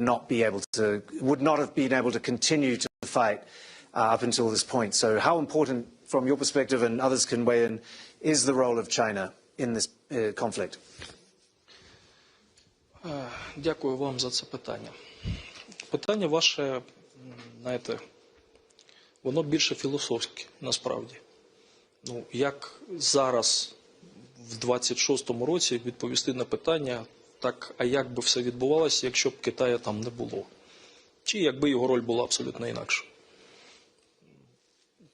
not be able to would not have been able to continue to fight uh, up until this point. So, how important, from your perspective, and others can weigh in, is the role of China in this uh, conflict? Е, Дякую вам за це питання. Питання ваше, знаєте, воно більше філософське насправді. Ну, як зараз, в 26-му році, відповісти на питання, так, а як би все відбувалося, якщо б Китая там не було? Чи якби його роль була абсолютно інакша?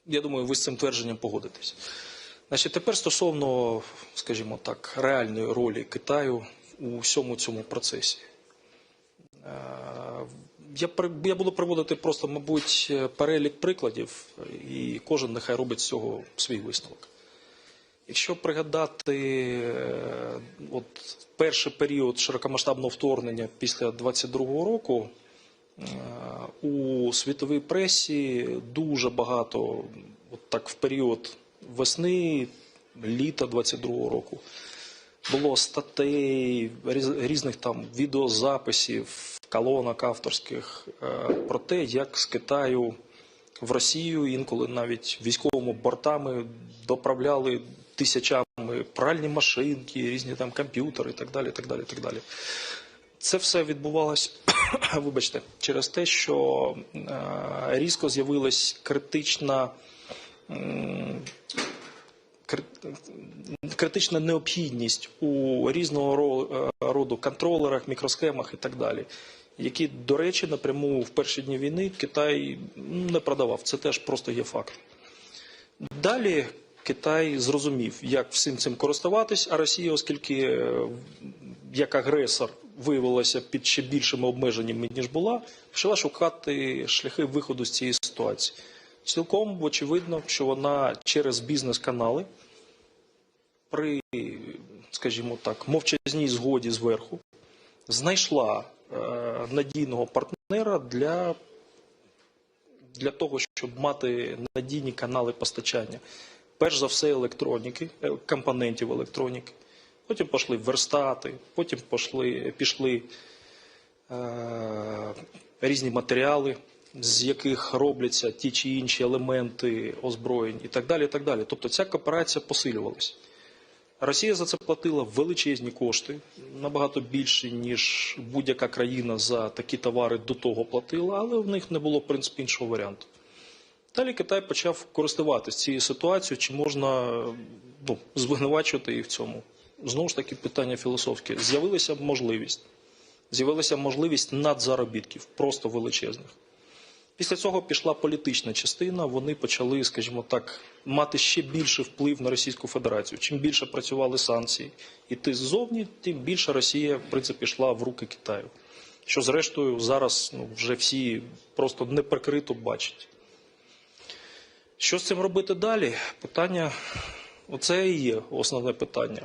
Я думаю, ви з цим твердженням погодитесь. Значить, тепер стосовно, скажімо так, реальної ролі Китаю у всьому цьому процесі. Е, Я, я буду приводити просто, мабуть, перелік прикладів, і кожен нехай робить з цього свій висновок. Якщо пригадати е, от, перший період широкомасштабного вторгнення після 22-го року, е, у світовій пресі дуже багато, от так в період весни, літа 22-го року, було статей, різ- різних там відеозаписів, колонок авторських е, про те, як з Китаю в Росію інколи навіть військовими бортами доправляли тисячами пральні машинки, різні там комп'ютери так далі. так далі, так далі. Це все відбувалось, вибачте, через те, що е, різко з'явилась критична критична необхідність у різного е, роду контролерах, мікросхемах і так далі, які, до речі, напряму в перші дні війни Китай не продавав. Це теж просто є факт. Далі Китай зрозумів, як всім цим користуватись, а Росія, оскільки е, як агресор виявилася під ще більшими обмеженнями, ніж була, почала шукати шляхи виходу з цієї ситуації. Цілком очевидно, що вона через бізнес-канали при, скажімо так, мовчазній згоді зверху знайшла е, надійного партнера для, для того, щоб мати надійні канали постачання. Перш за все, електроніки, е, компонентів електроніки. Потім пішли верстати, потім пішли, пішли е, різні матеріали, з яких робляться ті чи інші елементи озброєнь і так далі. І так далі. Тобто ця кооперація посилювалася. Росія за це платила величезні кошти, набагато більше, ніж будь-яка країна за такі товари до того платила, але в них не було, в принципі, іншого варіанту. Далі Китай почав користуватися цією ситуацією, чи можна ну, звинувачувати її в цьому. Знову ж таки, питання філософське. З'явилася можливість. З'явилася можливість надзаробітків, просто величезних. Після цього пішла політична частина. Вони почали, скажімо так, мати ще більший вплив на Російську Федерацію. Чим більше працювали санкції і ти ззовні, тим більше Росія, в принципі, йшла в руки Китаю. Що, зрештою, зараз ну, вже всі просто неприкрито бачать. Що з цим робити далі? Питання, оце і є основне питання.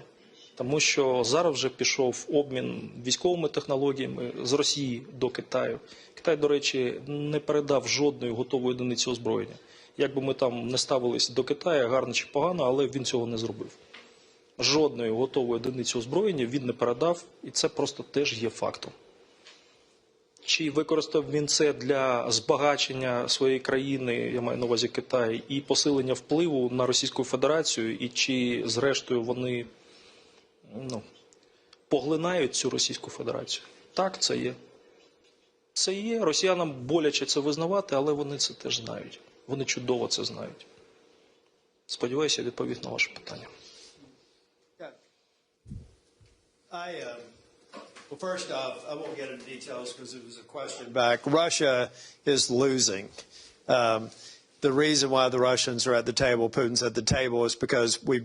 Тому що зараз вже пішов обмін військовими технологіями з Росії до Китаю. Китай, до речі, не передав жодної готової одиниці озброєння. Як би ми там не ставились до Китаю, гарно чи погано, але він цього не зробив. Жодної готової одиниці озброєння він не передав, і це просто теж є фактом. Чи використав він це для збагачення своєї країни, я маю на увазі Китай, і посилення впливу на Російську Федерацію, і чи, зрештою, вони ну, поглинають цю Російську Федерацію? Так, це є. Це є. Росіянам боляче це визнавати, але вони це теж знають. Вони чудово це знають. Сподіваюся, я відповів на ваше питання. I, uh, well, first off, I won't get into details because it was a question back. Russia is losing. Um, the reason why the Russians are at the table, Putin's at the table, is because we